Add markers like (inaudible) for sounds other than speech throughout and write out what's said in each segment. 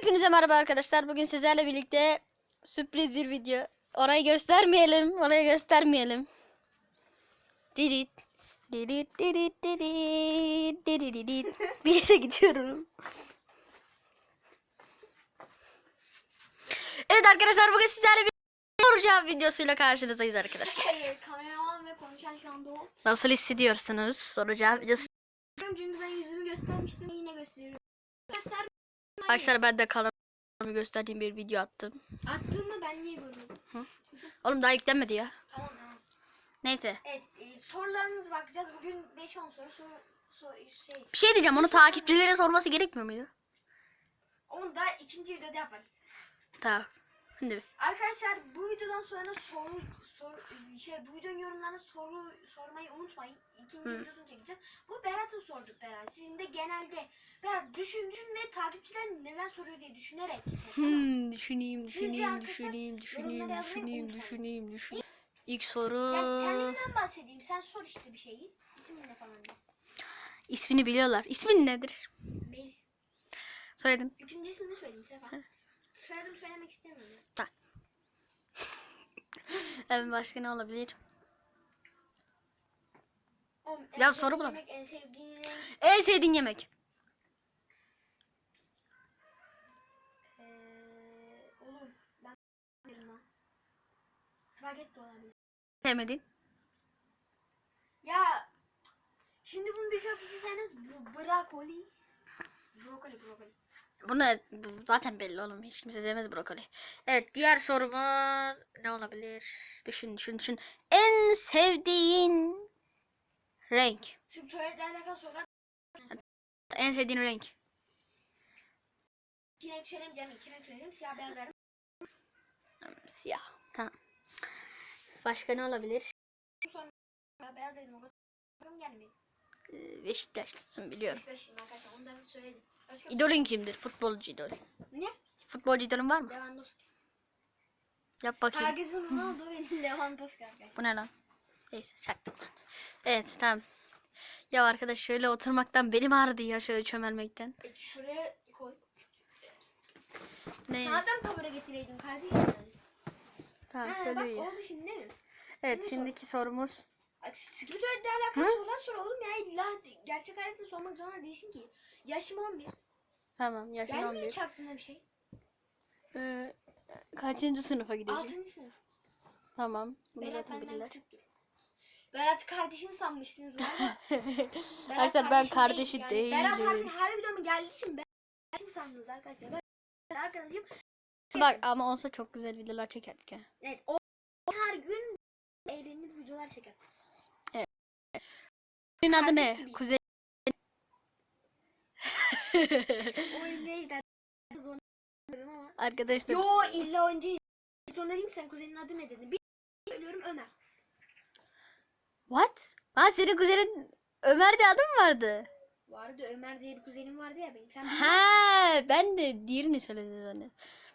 Hepinize merhaba arkadaşlar. Bugün sizlerle birlikte sürpriz bir video. Orayı göstermeyelim. Orayı göstermeyelim. Didit. Didit didit didit didit didit. (laughs) Bir yere gidiyorum. Evet arkadaşlar bugün sizlerle bir soru cevap videosuyla karşınızdayız arkadaşlar. Kameraman ve konuşan şu anda o. Nasıl hissediyorsunuz? Soru cevap videosu. Arkadaşlar ben de kanalımı gösterdiğim bir video attım. Attığımı ben niye görmedim? Oğlum daha yüklenmedi ya. Tamam tamam. Neyse. Evet, e, sorularınız bakacağız. Bugün 5-10 soru, soru, soru şey. Bir şey diyeceğim onu takipçilere sorması gerekmiyor muydu? Onu da ikinci videoda yaparız. Tamam. Şimdi Arkadaşlar bu videodan sonra soru sor şey bu videonun yorumlarına soru sormayı unutmayın. İkinci Hı. videosunu çekeceğiz. Bu Berat'ın sorduk herhalde. Sizin de genelde Berat düşün düşün ve takipçiler neler soruyor diye düşünerek. Hmm, düşüneyim, düşüneyim, düşüneyim, düşüneyim, düşüneyim, düşüneyim, düşüneyim. İlk soru Ya kendimden bahsedeyim. Sen sor işte bir şeyi. İsmin ne falan diye. ismini biliyorlar. İsmin nedir? Melih. Söyledim. İkinci ismini söyleyeyim Sefa. Hı. Soyadım söylemek istemiyorum. (laughs) Evet başka ne olabilir? Oğlum, en Ya sevdiğin soru bulam- yemek, En sevdiğin renk. En sevdiğin yemek? Eee, oğlum ben ha. Spagetti olabilir. Sevmediğin? Ya şimdi bunu birçok kişi sevmez. Bu brokoli. Brokoli brokoli. Bunu bu zaten belli oğlum. Hiç kimse sevmez brokoli. Evet diğer sorumuz ne olabilir? Düşün düşün düşün. En sevdiğin renk. Şimdi tuvaletle alakalı. En sevdiğin renk. İki renk söylemeyeceğim. iki renk söyleyeyim. Siyah beyaz verdim. Siyah. Tamam. Başka ne olabilir? Siyah beyaz dedim. O kadar gelmedi. Ee, Beşiktaşlısın biliyorum. Beşiktaş'ım arkadaşlar. Onu da söyledim. Başka İdolün kimdir? Futbolcu idol. Ne? Futbolcu idolün var mı? Lewandowski. Yap bakayım. Herkesin Ronaldo benim Lewandowski arkadaşlar. Bu ne lan? Neyse çaktım. Evet tamam. Ya arkadaş şöyle oturmaktan belim ağrıdı ya şöyle çömelmekten. E, şuraya koy. Ne? Mı tabure getireydim kardeşim yani? Tamam Ha, şöyle bak iyi. oldu şimdi değil mi? Evet Şimdi şimdiki sorumuz. Bak spiritüelle alakalı Hı? sorular sor oğlum ya illa gerçek hayatta sormak zorunda değilsin ki. Yaşım 11. Tamam yaşın Gelmiyor 11. hiç aklına bir şey. Ee, kaçıncı sınıfa gidiyorsun? 6. sınıf. Tamam. Bunu Berat zaten benden bilirler. küçüktür. Berat kardeşim sanmıştınız valla. (laughs) Berat Arkadaşlar ben kardeşi yani. değilim. Berat artık her videoma geldiği için ben kardeşim sandınız arkadaşlar. Ben arkadaşım. Bak ama olsa çok güzel videolar çekerdik ha. Evet o her gün eğlenir videolar çeker. Senin adı Kardeş ne? gibi. Kuzey. Zorlanıyorum ama. Arkadaşlar. Yo illa önce zorlayayım sen kuzenin adı ne dedi. Bir söylüyorum Ömer. What? Lan senin kuzenin Ömer diye adı mı vardı? Vardı Ömer diye bir kuzenim vardı ya benim. Sen. Ha, ben de diğerini söyledim zannettim.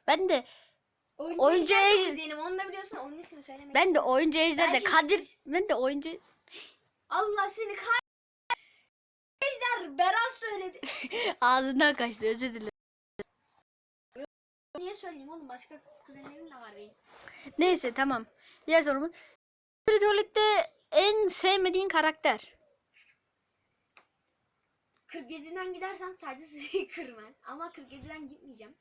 Ben de Oyuncu, oyuncu Ejder ej- kuzenim onu da biliyorsun onun ismini söylemek. ben de oyuncu Ejder de Kadir ben de oyuncu Allah seni kay... Ejder Berat söyledi. (laughs) ağzından kaçtı özür dilerim. Niye söyleyeyim oğlum başka kuzenlerim de var benim. Neyse tamam. Diğer sorumuz. Tuvalette en sevmediğin karakter. 47'den gidersem sadece seni (laughs) kırman. Ama 47'den gitmeyeceğim.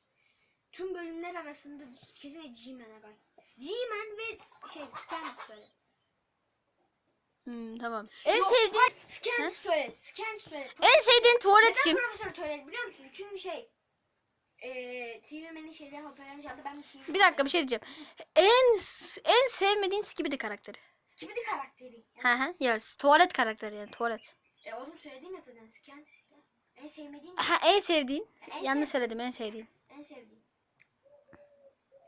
Tüm bölümler arasında kesinlikle G-Man'e bak. G-Man ve şey Scandis söyle. Hmm, tamam. En Yok, sevdiğin hayır, Scandis söyle. Scandis söyle. en sevdiğin tuvalet Neden kim? Profesör Tuvalet biliyor musun? Çünkü şey eee TV'nin şeyleri hoparlörünü çaldı ben TV Bir dakika bir şey diyeceğim. En en sevmediğin Skibidi karakteri. Skibidi karakteri. Hı hı. Yes. Tuvalet karakteri yani tuvalet. E oğlum söylediğim ya zaten ya. En sevmediğim Ha, en sevdiğin. en, Yanlış sev- söyledim en sevdiğin. en sevdiğim.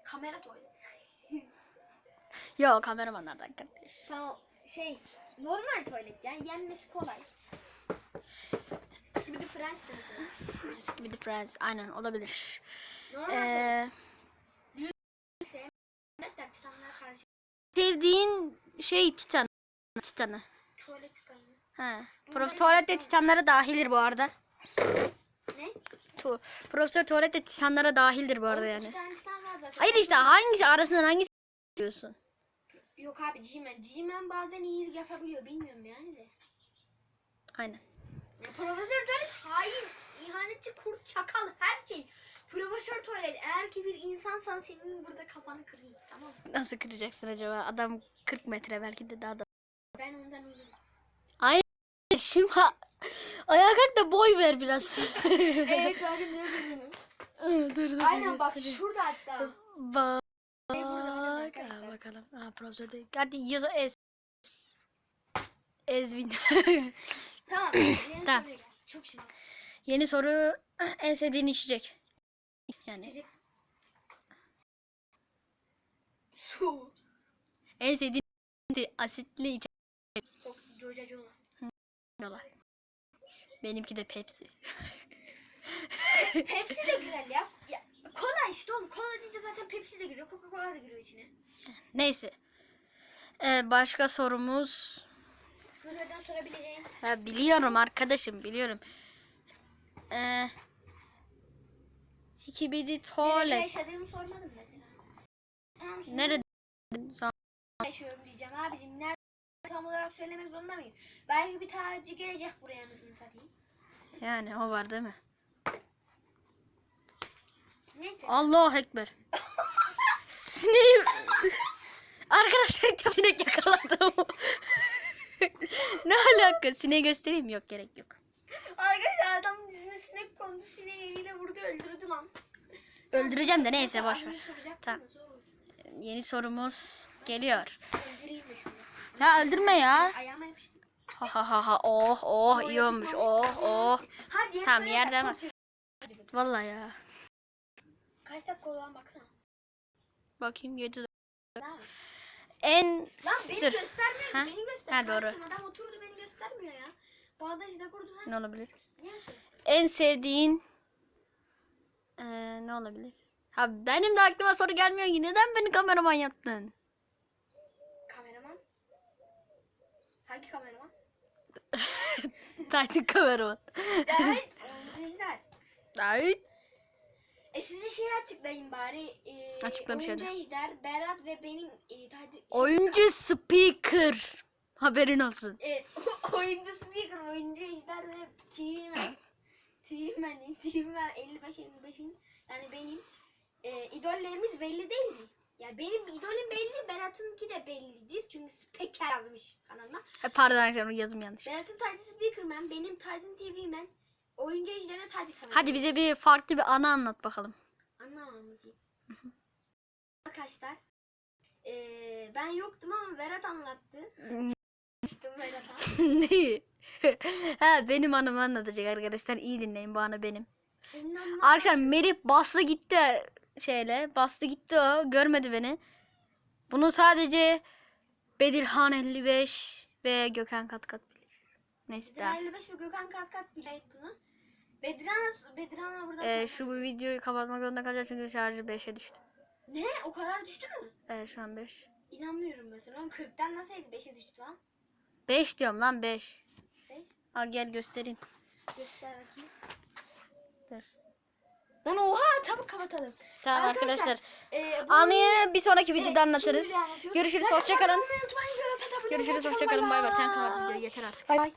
Kamera tuvalet. (laughs) Yok kameramanlardan kardeş. Tamam şey normal tuvalet yani yenmesi kolay. Skibidi Friends de mesela. Skibidi Friends aynen olabilir. Normal tuvalet. Ee, titanlara karşı. sevdiğin şey Titan. Titanı. Tuvalet titanı. Bu Prof benim tuvalette Titan. Titanları dahildir bu arada. Ne? Tu Profesör Tuvalet de tisanlara dahildir bu arada yani. Hayır işte hangisi arasından hangisi diyorsun? Yok abi G-Man. G-Man bazen iyilik yapabiliyor. Bilmiyorum yani de. Aynen. Ya, Profesör Tuvalet hain, ihanetçi, kurt, çakal, her şey. Profesör Tuvalet eğer ki bir insansan senin burada kafanı kırayım. Tamam mı? Nasıl kıracaksın acaba? Adam 40 metre belki de daha da. Ben ondan uzunum. Şimdi ha- ayağa kalk da boy ver biraz. (laughs) evet de uzunum. dur, dur, Aynen bak şurada hatta. Bak. Şey burada bakın Aa, arkadaşlar. Bakalım. Aa, profesör değil. Hadi yüz ez. Ezvin. Tamam. yeni Tamam. soruya gel. Çok şimdi. Yeni soru en sevdiğin içecek. Yani İçecek. Su. en sevdiğin asitli içecek. Jones. Yalan. Benimki de Pepsi. Pepsi de güzel ya. ya. Kola işte oğlum. Kola deyince zaten Pepsi de giriyor. Coca Cola da giriyor içine. Neyse. Ee, başka sorumuz. Buradan sorabileceğin. Ha, biliyorum arkadaşım biliyorum. Ee, Skibidi Nerede tuvalet. yaşadığımı sormadım mesela. Tamam, sonra Nerede? yaşıyorum diyeceğim abicim. Nerede tam olarak söylemek zorunda mıyım? Belki bir takipçi gelecek buraya anasını satayım. Yani o var değil mi? Neyse. Allah ekber. Sineği... Arkadaşlar tam sinek yakaladım. ne alaka? Sineği göstereyim yok gerek yok. Arkadaşlar adamın dizine sinek kondu. Sineği eliyle vurdu öldürdü lan. Öldüreceğim de neyse boş ver. Tamam. Yeni sorumuz geliyor. Ya öldürme ya. Ayağıma yapıştı. Ha ha ha ha oh oh iyi olmuş oh oh. Hadi Tamam, yerden. Vallahi ya. Kaç dakika olan baksana. Bakayım 7 Tamam. mı? En Lan beni dur. göstermiyor. Ha? Beni göster. Ha, doğru. Kardeşim adam oturdu beni göstermiyor ya. Bağdaşı da kurdu. Ne olabilir? En sevdiğin Ee, ne olabilir? Ha benim de aklıma soru gelmiyor. Neden beni kameraman yaptın? Kameraman. Hangi kameraman? (laughs) Titan kameraman. evet. (laughs) Ay. E size şeyi açıklayayım bari. E, Açıklamış oyuncu hadi. Ejder, Berat ve benim e, hadi, şey- Oyuncu speaker. Haberin olsun. E, (laughs) oyuncu speaker, oyuncu Ejder ve T-Man. T-Man'in, (laughs) T-Man 55-55'in yani benim e, idollerimiz belli değil mi? Yani benim idolüm belli, Berat'ınki de bellidir. Çünkü speaker yazmış kanalına. Ha, Pardon arkadaşlar yazım yanlış. Berat'ın Titan Speakerman, benim Titan TV Man, oyuncu Ejder'e Titan kamera. Hadi bize bir farklı bir ana anlat bakalım. Anlamam anlatayım. Arkadaşlar eee, ben yoktum ama Berat anlattı. İşte Berat'a. (laughs) Neyi? (laughs) ha benim anımı anlatacak arkadaşlar. İyi dinleyin bu anı benim. Senin anlat. Arkadaşlar Merih bastı gitti şeyle. Bastı gitti o. Görmedi beni. Bunu sadece Bedirhan 55 ve Gökhan Kat Kat bilir. Neyse Bedirhan daha. 55 ve Gökhan Kat Kat bilir bunu. Bedirhan'a Bedirhan'a buradan Ee, şu bu videoyu kapatmak zorunda kalacağım çünkü şarjı 5'e düştü. Ne? O kadar düştü mü? Evet şu an 5. İnanmıyorum mesela. Oğlum 40'tan nasıl 55'e düştü lan? 5 diyorum lan 5. Beş. Al gel göstereyim. Göster bakayım. Dur. Lan oha çabuk kapatalım. Tamam Arkadaşlar, arkadaşlar. Bu- Anıyı bir sonraki videoda anlatırız. şimdi anlatıyoruz. Görüşürüz Like hoşça kalın. atmayı unutmayın, Berat'a da abone olmayı Görüşürüz unutmayın. hoşça kalın. Bay bay. Sen kapat videoyu yeter artık. Bay bay.